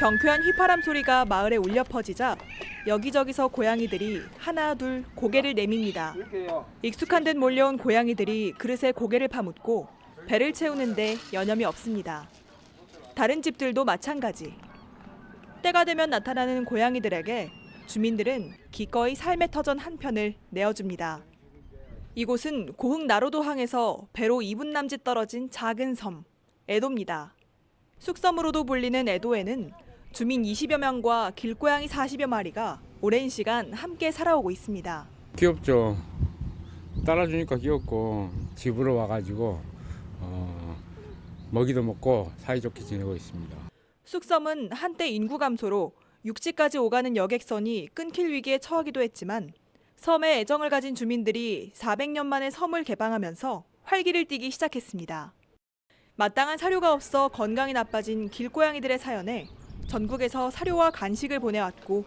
경쾌한 휘파람 소리가 마을에 울려 퍼지자 여기저기서 고양이들이 하나 둘 고개를 내밉니다. 익숙한 듯 몰려온 고양이들이 그릇에 고개를 파묻고 배를 채우는데 여념이 없습니다. 다른 집들도 마찬가지. 때가 되면 나타나는 고양이들에게 주민들은 기꺼이 삶의 터전 한 편을 내어줍니다. 이곳은 고흥 나로도항에서 배로 2분 남짓 떨어진 작은 섬 애도입니다. 숙섬으로도 불리는 애도에는 주민 20여 명과 길고양이 40여 마리가 오랜 시간 함께 살아오고 있습니다. 귀엽죠. 따라주니까 귀엽고 집으로 와가지고 어, 먹이도 먹고 사이좋게 지내고 있습니다. 숙섬은 한때 인구 감소로 육지까지 오가는 여객선이 끊길 위기에 처하기도 했지만 섬에 애정을 가진 주민들이 400년 만에 섬을 개방하면서 활기를 띠기 시작했습니다. 마땅한 사료가 없어 건강이 나빠진 길고양이들의 사연에 전국에서 사료와 간식을 보내왔고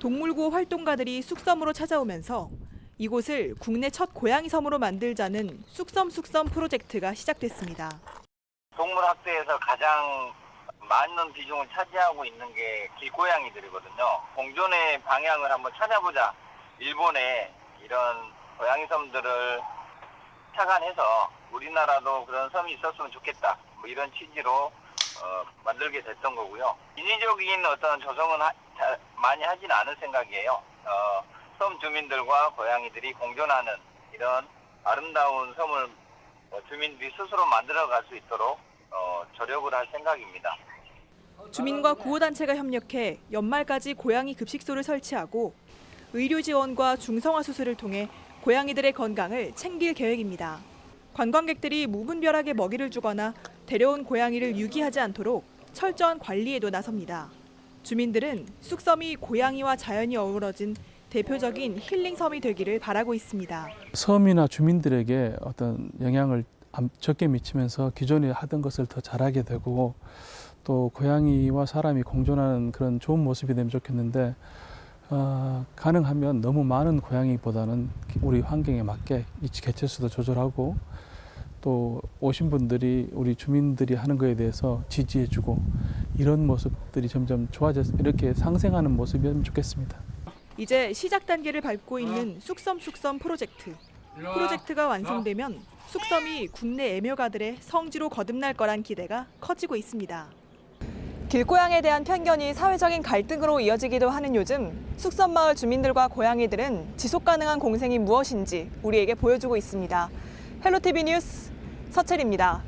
동물구호 활동가들이 숙섬으로 찾아오면서 이곳을 국내 첫 고양이 섬으로 만들자는 숙섬 숙섬 프로젝트가 시작됐습니다. 동물 학대에서 가장 많은 비중을 차지하고 있는 게 길고양이들이거든요. 공존의 방향을 한번 찾아보자. 일본에 이런 고양이 섬들을 착안해서 우리나라도 그런 섬이 있었으면 좋겠다. 뭐 이런 취지로 어, 만들게 됐던 거고요. 인위적인 어떤 조성은 하- 자- 많이 하진 않을 생각이에요. 어, 섬 주민들과 고양이들이 공존하는 이런 아름다운 섬을 어, 주민들이 스스로 만들어갈 수 있도록 어, 조력을 할 생각입니다. 주민과 구호단체가 협력해 연말까지 고양이 급식소를 설치하고 의료 지원과 중성화 수술을 통해 고양이들의 건강을 챙길 계획입니다. 관광객들이 무분별하게 먹이를 주거나 데려온 고양이를 유기하지 않도록 철저한 관리에도 나섭니다. 주민들은 쑥섬이 고양이와 자연이 어우러진 대표적인 힐링 섬이 되기를 바라고 있습니다. 섬이나 주민들에게 어떤 영향을 안- 적게 미치면서 기존에 하던 것을 더 잘하게 되고 또 고양이와 사람이 공존하는 그런 좋은 모습이 되면 좋겠는데 어, 가능하면 너무 많은 고양이보다는 우리 환경에 맞게 이 개체수도 조절하고 또 오신 분들이 우리 주민들이 하는 거에 대해서 지지해주고 이런 모습들이 점점 좋아져서 이렇게 상생하는 모습이면 좋겠습니다. 이제 시작 단계를 밟고 있는 쑥섬 쑥섬 프로젝트. 프로젝트가 완성되면 숙섬이 국내 애묘가들의 성지로 거듭날 거란 기대가 커지고 있습니다. 길고양에 대한 편견이 사회적인 갈등으로 이어지기도 하는 요즘 숙섬 마을 주민들과 고양이들은 지속 가능한 공생이 무엇인지 우리에게 보여주고 있습니다. 헬로티비 뉴스 서철입니다.